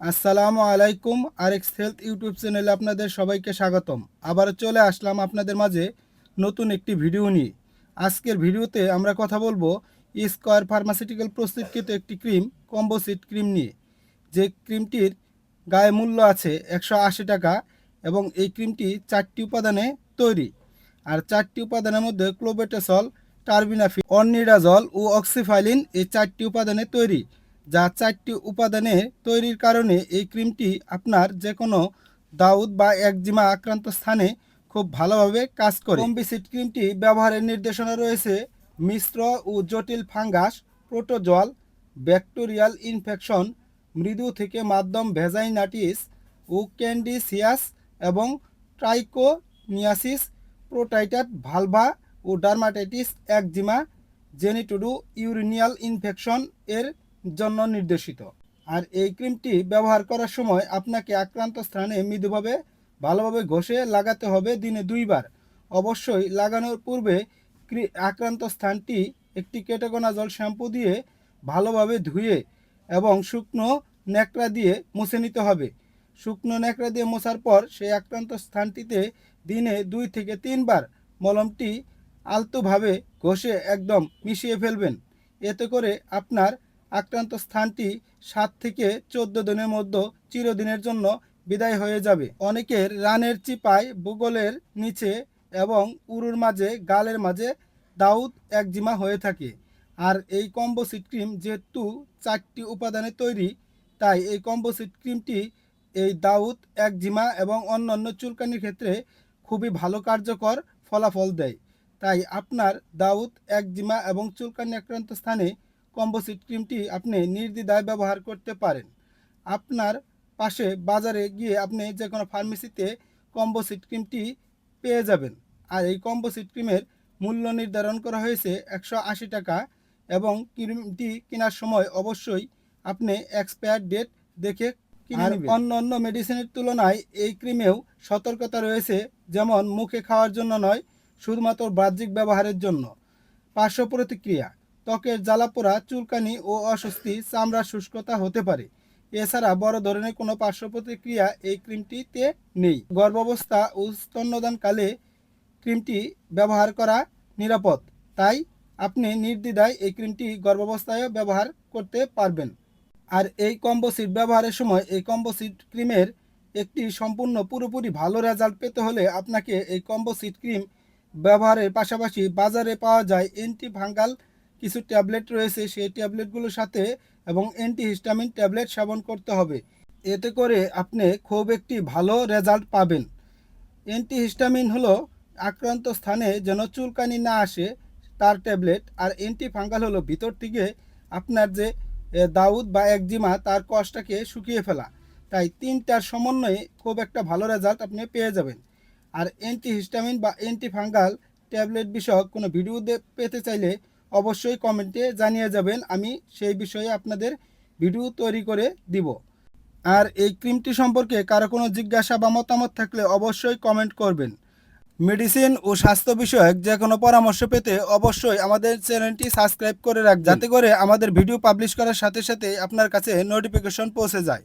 আসসালামু আলাইকুম আরেক্স health YouTube চ্যানেলে আপনাদের সবাইকে স্বাগতম। আবার চলে আসলাম আপনাদের মাঝে নতুন একটি ভিডিও নিয়ে। আজকের ভিডিওতে আমরা কথা বলব স্কোয়ার ফার্মাসিউটিক্যাল প্রস্তুতকৃত একটি ক্রিম, কম্বোসিট ক্রিম নিয়ে। যে ক্রিমটির গায়ে মূল্য আছে একশো আশি টাকা এবং এই ক্রিমটি চারটি উপাদানে তৈরি। আর চারটি উপাদানের মধ্যে ক্লোবেটাসল টার্বিনাফি অর্নিডাজল ও অক্সিফাইলিন এই চারটি উপাদানে তৈরি। যা চারটি উপাদানে তৈরির কারণে এই ক্রিমটি আপনার যে কোনো দাউদ বা একজিমা আক্রান্ত স্থানে খুব ভালোভাবে কাজ করে। কম্বিসিড ক্রিমটি ব্যবহারের নির্দেশনা রয়েছে, মিশ্র ও জটিল ফাঙ্গাস, প্রোটোজল, ব্যাকটেরিয়াল ইনফেকশন, মৃদু থেকে মাধ্যম ভেজাইনাটিস ও ক্যান্ডিসিয়াস এবং ট্রাইকোনিয়াসিস প্রোটাইটাট ভালভা ও dermatitis, eczema, genitourinary infection এর জন্য নির্দেশিত। আর এই ক্রিমটি ব্যবহার করার সময় আপনাকে আক্রান্ত স্থানে মৃদুভাবে ভালোভাবে ঘষে লাগাতে হবে দিনে দুইবার। অবশ্যই লাগানোর পূর্বে আক্রান্ত স্থানটি একটি কেটোগোনাজল শ্যাম্পু দিয়ে ভালোভাবে ধুয়ে এবং শুকনো ন্যাকড়া দিয়ে মুছে নিতে হবে। শুকনো ন্যাকড়া দিয়ে মোছার পর সেই আক্রান্ত স্থানটিতে দিনে দুই থেকে তিনবার মলমটি আলতোভাবে ঘষে একদম মিশিয়ে ফেলবেন। এতে করে আপনার আক্রান্ত স্থানটি সাত থেকে চোদ্দ দিনের মধ্যে চিরদিনের জন্য বিদায় হয়ে যাবে। অনেকের রানের চিপায় বুগলের নিচে এবং উরুর মাঝে, গালের মাঝে দাউদ একজিমা হয়ে থাকে। আর এই কম্বোসিট ক্রিম যেহেতু চারটি উপাদানে তৈরি, তাই এই কম্বোসিট ক্রিমটি এই দাউদ, একজিমা এবং অন্যান্য চুলকানির ক্ষেত্রে খুবই ভালো কার্যকর ফলাফল দেয়। তাই আপনার দাউদ, একজিমা এবং চুলকানি আক্রান্ত স্থানে কম্বোসিট ক্রিমটি আপনি নির্দ্বিধায় ব্যবহার করতে পারেন। আপনার পাশে বাজারে গিয়ে আপনি যে কোনো ফার্মেসিতে কম্বোসিট ক্রিমটি পেয়ে যাবেন। আর এই কম্বোসিট ক্রিমের মূল্য নির্ধারণ করা হয়েছে একশো আশি টাকা এবং ক্রিমটি কেনার সময় অবশ্যই আপনি এক্সপায়ার ডেট দেখে আর অন্য অন্য মেডিসিনের তুলনায় এই ক্রিমেও সতর্কতা রয়েছে যেমন মুখে খাওয়ার জন্য নয় শুধুমাত্র বাহ্যিক ব্যবহারের জন্য। পার্শ্ব প্রতিক্রিয়া ত্বকের জ্বালাপোড়া, চুলকানি ও অস্বস্তি চামড়ার শুষ্কতা হতে পারে। এছাড়া বড় ধরনের কোনো পার্শ্ব প্রতিক্রিয়া এই ক্রিমটিতে নেই। গর্ভাবস্থা ও স্তন্যদানকালে ক্রিমটি ব্যবহার করা নিরাপদ। তাই আপনি নির্দ্বিধায় এই ক্রিমটি গর্ভাবস্থায়ও ব্যবহার করতে পারবেন। আর এই কম্বোসিট ব্যবহারের সময় এই কম্বোসিট ক্রিমের একটি সম্পূর্ণ পুরোপুরি ভালো রেজাল্ট পেতে হলে আপনাকে এই কম্বোসিট ক্রিম ব্যবহারের পাশাপাশি বাজারে পাওয়া যায় অ্যান্টি ফাঙ্গাল কিছু ট্যাবলেট রয়েছে, সেই ট্যাবলেটগুলোর সাথে এবং অ্যান্টিহিস্টামিন ট্যাবলেট সেবন করতে হবে। এতে করে আপনি খুব একটি ভালো রেজাল্ট পাবেন। অ্যান্টিহিস্টামিন হলো আক্রান্ত স্থানে যেন চুলকানি না আসে তার ট্যাবলেট, আর অ্যান্টি ফাঙ্গাল হলো ভিতর থেকে আপনার যে দাউদ বা একজিমা, তার কষটাকে শুকিয়ে ফেলা। তাই তিনটার সমন্বয়ে খুব একটা ভালো রেজাল্ট আপনি পেয়ে যাবেন। আর অ্যান্টিহিস্টামিন বা অ্যান্টি ফাঙ্গাল ট্যাবলেট বিষয়ক কোনো ভিডিও পেতে চাইলে অবশ্যই কমেন্টে জানিয়ে যাবেন, আমি সেই বিষয়ে আপনাদের ভিডিও তৈরি করে দিব। আর এই ক্রিমটি সম্পর্কে কারও কোনো জিজ্ঞাসা বা মতামত থাকলে অবশ্যই কমেন্ট করবেন। মেডিসিন ও স্বাস্থ্য বিষয়ক যে কোনো পরামর্শ পেতে অবশ্যই আমাদের চ্যানেলটি সাবস্ক্রাইব করে রাখবেন। যাতে করে আমাদের ভিডিও পাবলিশ করার সাথে সাথে আপনার কাছে নোটিফিকেশন পৌঁছে যায়।